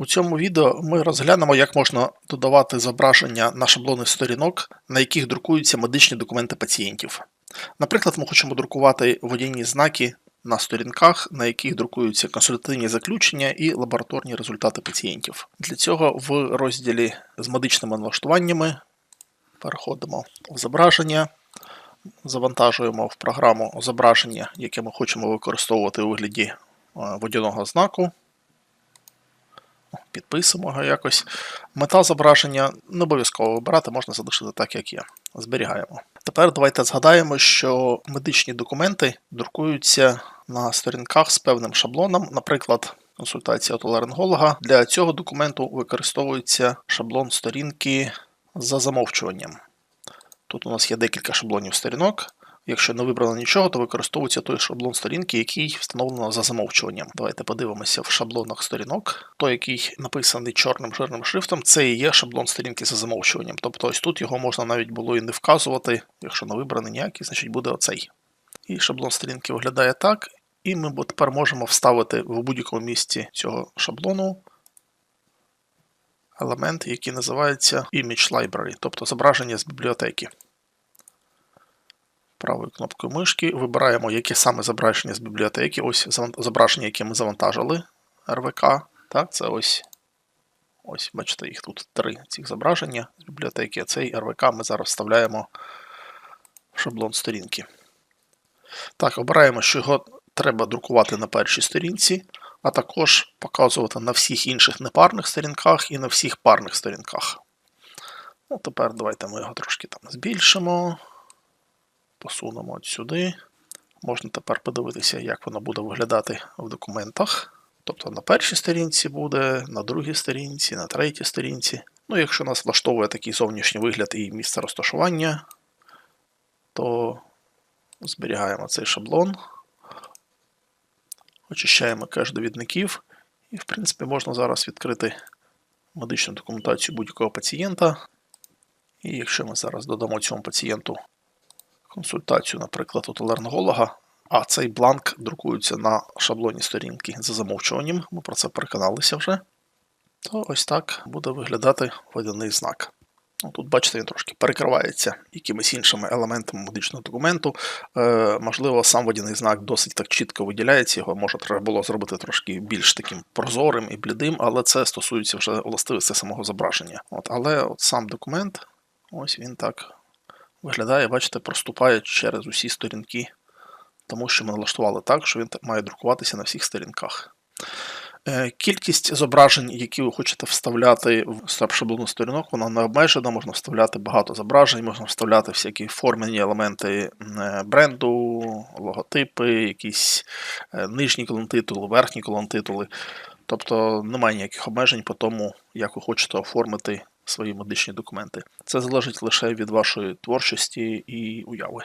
У цьому відео ми розглянемо, як можна додавати зображення на шаблони сторінок, на яких друкуються медичні документи пацієнтів. Наприклад, ми хочемо друкувати водійні знаки на сторінках, на яких друкуються консультативні заключення і лабораторні результати пацієнтів. Для цього в розділі з медичними налаштуваннями переходимо в зображення, завантажуємо в програму зображення, яке ми хочемо використовувати у вигляді е, водяного знаку. Підписуємо його якось. Мета зображення не обов'язково вибирати, можна залишити так, як є. Зберігаємо. Тепер давайте згадаємо, що медичні документи друкуються на сторінках з певним шаблоном, наприклад, консультація отоларинголога. Для цього документу використовується шаблон сторінки за замовчуванням. Тут у нас є декілька шаблонів сторінок. Якщо не вибрано нічого, то використовується той шаблон сторінки, який встановлено за замовчуванням. Давайте подивимося в шаблонах сторінок. Той, який написаний чорним жирним шрифтом, це і є шаблон сторінки за замовчуванням. Тобто ось тут його можна навіть було і не вказувати. Якщо не вибраний ніякий, значить буде оцей. І шаблон сторінки виглядає так. І ми тепер можемо вставити в будь-якому місці цього шаблону елемент, який називається Image Library, тобто зображення з бібліотеки правою кнопкою мишки вибираємо, яке саме зображення з бібліотеки. Ось зображення, яке ми завантажили РВК. Так, Це ось, ось, бачите, їх тут три цих зображення з бібліотеки. А цей РВК ми зараз вставляємо в шаблон сторінки. Так, обираємо, що його треба друкувати на першій сторінці, а також показувати на всіх інших непарних сторінках і на всіх парних сторінках. Ну, Тепер давайте ми його трошки там збільшимо посунемо сюди. Можна тепер подивитися, як воно буде виглядати в документах. Тобто на першій сторінці буде, на другій сторінці, на третій сторінці. Ну, якщо нас влаштовує такий зовнішній вигляд і місце розташування, то зберігаємо цей шаблон, очищаємо кеш довідників, і, в принципі, можна зараз відкрити медичну документацію будь-якого пацієнта. І якщо ми зараз додамо цьому пацієнту консультацію, наприклад, отоларинголога, а цей бланк друкується на шаблоні сторінки за замовчуванням, ми про це переконалися вже, то ось так буде виглядати водяний знак. Ну, тут, бачите, він трошки перекривається якимись іншими елементами медичного документу. Е, Можливо, сам водяний знак досить так чітко виділяється, його може треба було зробити трошки більш таким прозорим і блідим, але це стосується вже властивості самого зображення. От, Але от сам документ, ось він так виглядає, бачите, проступає через усі сторінки, тому що ми налаштували так, що він має друкуватися на всіх сторінках. Е, кількість зображень, які ви хочете вставляти в шаблону сторінок, вона не обмежена, можна вставляти багато зображень, можна вставляти всякі формені елементи е, бренду, логотипи, якісь е, нижні колонтитули, верхні колонтитули. Тобто немає ніяких обмежень по тому, як ви хочете оформити свої медичні документи. Це залежить лише від вашої творчості і уяви.